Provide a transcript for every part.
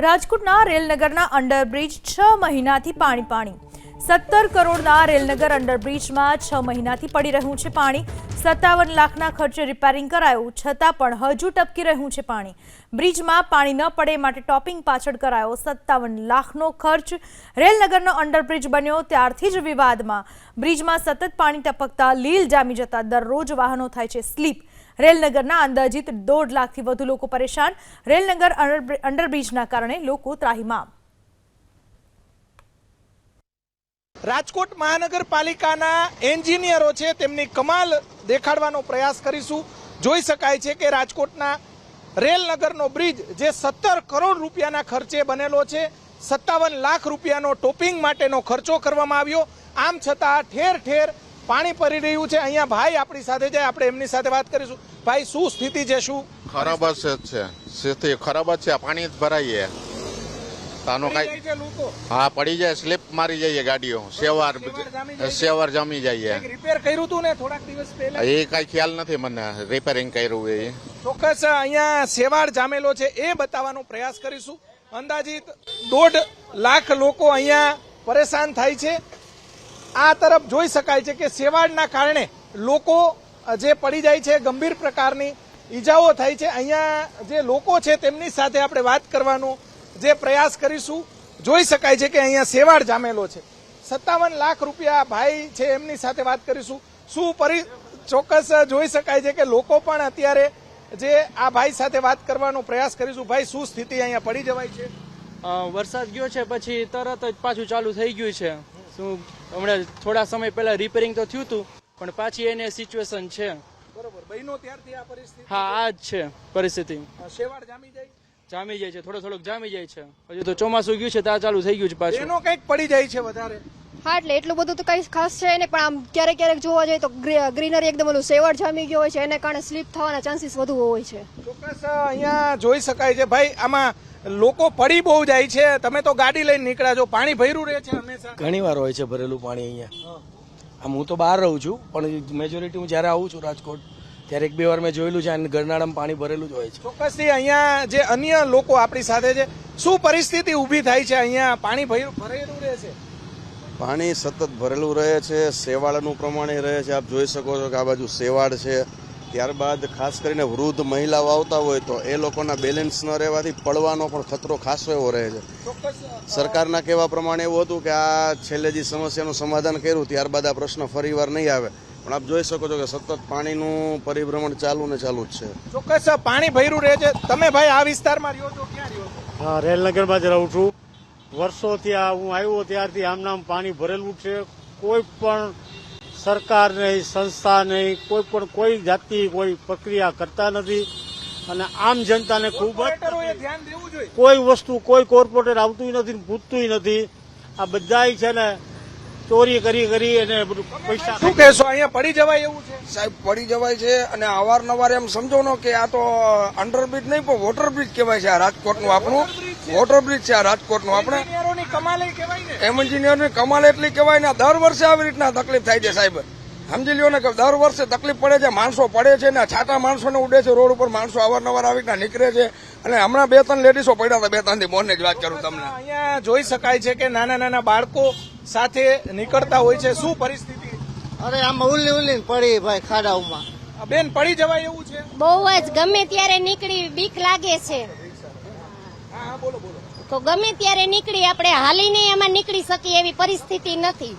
રાજકોટના રેલનગરના અંડરબ્રિજ છ મહિનાથી પાણી પાણી. સત્તર કરોડના રેલનગર અંડરબ્રિજમાં છ મહિનાથી પડી રહ્યું છે પાણી. સત્તાવન લાખના ખર્ચે રિપેરિંગ કરાયું, છતાં પણ હજુ ટપકી રહ્યું છે પાણી. બ્રિજમાં પાણી ન પડે માટે ટોપિંગ પાછળ કરાયો સત્તાવન લાખનો ખર્ચ. રેલનગરનો અંડરબ્રિજ બન્યો ત્યારથી જ વિવાદમાં. બ્રિજમાં સતત પાણી ટપકતા લીલ જામી જતા દરરોજ વાહનો થાય છે સ્લીપ. રેલનગરના અંદાજિત દોઢ લાખથી વધુ લોકો પરેશાન. રેલનગર અંડર- અંડરબ્રિજના કારણે લોકો ત્રાહિમામ. રાજકોટ મહાનગરપાલિકાના એન્જિનિયરો છે. તેમની કમાલ દેખાડવાનો પ્રયાસ કરીશું. જોઈ શકાય છે કે રાજકોટના રેલનગરનો બ્રિજ જે સત્તર કરોડ રૂપિયાના ખર્ચે બનેલો છે, સત્તાવન લાખ રૂપિયાનો ટોપિંગ માટેનો ખર્ચો કરવામાં આવ્યો. આમ છતાં ઠેર ઠેર પાણી પડી રહ્યું છે. અહીંયા ભાઈ આપણી સાથે જાય, આપણે એમની સાથે વાત કરીશું. ભાઈ, શું સ્થિતિ છે? શું? ખરાબ છે. સ્થિતિ ખરાબ છે. પાણી જ ભરાઈએ. તાનો કાંઈ હા પડી જાય સ્લીપ મારી જઈએ ગાડીઓ. સેવાર સેવાર જામી? સેવાર જઈએ રિપેર કર્યું હતું ને થોડાક દિવસ પહેલા? એ કાંઈ ખ્યાલ નથી મને રિપેરિંગ કર્યું એ. ચોક્કસ અહીંયા સેવાળ જામેલો છે એ બતાવવાનો પ્રયાસ કરીશું. અંદાજિત દોઢ લાખ લોકો અહીંયા પરેશાન થાય છે. આ તરફ જોઈ શકાય છે કે સેવાળના કારણે લોકો જે પડી જાય છે ગંભીર પ્રકારની ઈજાઓ થાય છે. અહીંયા જે લોકો છે તેમની સાથે આપણે વાત કરવાનો જે પ્રયાસ કરીશું જોઈ શકાય છે કે અહીંયા સેવાળ જામેલો છે. સત્તાવન લાખ રૂપિયા ભાઈ છે એમની સાથે વાત કરીશું. શું પરી ચોક્કસ જોઈ શકાય છે કે લોકો પણ અત્યારે જે આ ભાઈ સાથે વાત કરવાનો પ્રયાસ કરીશું. ભાઈ શું સ્થિતિ અહીંયા પડી જવાય છે? વરસાદ ગયો છે પછી તરત જ પાછું ચાલુ થઈ ગયું છે. શું હમણાં થોડા સમય પહેલા રિપેરિંગ તો થયું હતું પણ પાછી એને સિચ્યુએશન છે. બરોબર બહેનો ત્યારથી આ પરિસ્થિતિ? હા આ જ છે પરિસ્થિતિ. શેવાળ જામી જાય જામી જાય છે થોડો થોડોક જામી જાય છે. હજુ તો ચોમાસું ગયું છે ત્યાં ચાલુ થઈ ગયું છે પાછું. એનો કંઈક પડી જાય છે વધારે. હા એટલે એટલું બધું તો કઈ ખાસ છે ને પણ આમ ક્યારેક ક્યારેક જોવા જઈએ તો ગ્રીનરી એકદમ ઓલું સેવડ જામી ગયો હોય છે એને કારણે સ્લીપ થવાના ચાન્સીસ વધુ હોય છે. ચોક્કસ અહીંયા જોઈ શકાય છે. ભાઈ આમાં લોકો પડી બહુ જાય છે. તમે તો ગાડી લઈને નીકળ્યા છો પાણી ભર્યું રહે છે હંમેશા. ઘણી વાર હોય છે ભરેલું પાણી અહીંયા. આમ હું તો બહાર રહું છું પણ મેજોરિટી હું જ્યારે આવું છું રાજકોટ ત્યારે એક બે વાર મેં જોયેલું છે અને ગરનાળામાં પાણી ભરેલું જ હોય છે. ચોક્કસથી અહીંયા જે અન્ય લોકો આપણી સાથે છે શું પરિસ્થિતિ ઊભી થાય છે? અહીંયા પાણી ભર્યું ભરેલું રહે છે? પાણી સતત ભરેલું રહે છે શેવાળનું પ્રમાણે રહે છે. આપ જોઈ શકો છો કે આ બાજુ શેવાળ છે. ત્યારબાદ ખાસ કરીને વૃદ્ધ મહિલાઓ આવતા હોય તો એ લોકોના બેલેન્સ ન રહેવાથી પડવાનો પણ ખતરો ખાસો એવો રહે છે. સરકારના કહેવા પ્રમાણે એવું હતું કે આ છેલ્લે જે સમસ્યાનું સમાધાન કર્યું ત્યારબાદ આ પ્રશ્ન ફરીવાર નહીં આવે. પણ આપ જોઈ શકો છો કે સતત પાણીનું પરિભ્રમણ ચાલુ ને ચાલુ જ છે. ચોક્કસ પાણી ભર્યું રહે છે. તમે ભાઈ આ વિસ્તારમાં રહ્યો છો ક્યાં રહ્યો છો? હા રેલનગરમાં જ રહું છું. વર્ષોથી આ હું આવ્યો ત્યારથી આમનામ પાણી ભરેલું છે. કોઈ પણ સરકાર નહીં સંસ્થા નહીં કોઈ પણ કોઈ જાતની કોઈ પ્રક્રિયા કરતા નથી. અને આમ જનતાને ખૂબ જ કોર્પોરેટરોએ ધ્યાન દેવું જોઈએ. કોઈ વસ્તુ કોઈ કોર્પોરેટર આવતું નથી ને પૂછતું નથી. આ બધાય છે ને ચોરી કરી કરી અને બધું પૈસા શું કહેશો? અહીંયા પડી જવાય એવું છે? સાહેબ પડી જવાય છે અને અવારનવાર એમ સમજો ને કે આ તો અંડરબ્રિજ નહીં પણ વોટર બ્રિજ કહેવાય છે આ રાજકોટનું આપણું. વોટર બ્રિજ છે આ રાજકોટનું આપણે. કમાલ એ કહેવાય ને. એમ એન્જિનિયરની કમાલ એટલી કહેવાય ને દર વર્ષે આવી રીતના તકલીફ થાય છે સાહેબ. સમજી લ્યો ને કે દર વર્ષે તકલીફ પડે છે માણસો પડે છે ને છાટા માણસોને ઉડે છે રોડ ઉપર માણસો અવારનવાર આવી રીતના નીકળે છે. અને હમણાં બે ત્રણ લેડીસો પડ્યા હતા બે ત્રણથી મોરને જ વાત કરું તમને. અહીંયા જોઈ શકાય છે કે નાના નાના બાળકો સાથે નીકળતા હોય છે. શું પરિસ્થિતિ? અરે આમ ઉલ્લી ઉલ્લી પડી ભાઈ ખાડાઓમાં. બેન પડી જવાય એવું છે? બહુ જ ગમે ત્યારે નીકળી બીક લાગે છે. હા હા બોલો બોલો. તો ગમે ત્યારે નીકળી આપણે હાલીને એમાં નીકળી શકીએ એવી પરિસ્થિતિ નથી.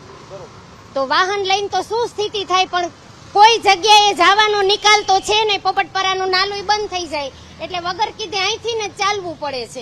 તો વાહન લઈને તો શું સ્થિતિ થાય પણ કોઈ જગ્યાએ જવાનો નિકાલ તો છે ને પોપટપરાનું નાલું બંધ થઈ જાય. એટલે વગર કીધે અહીંથી ને ચાલવું પડે છે.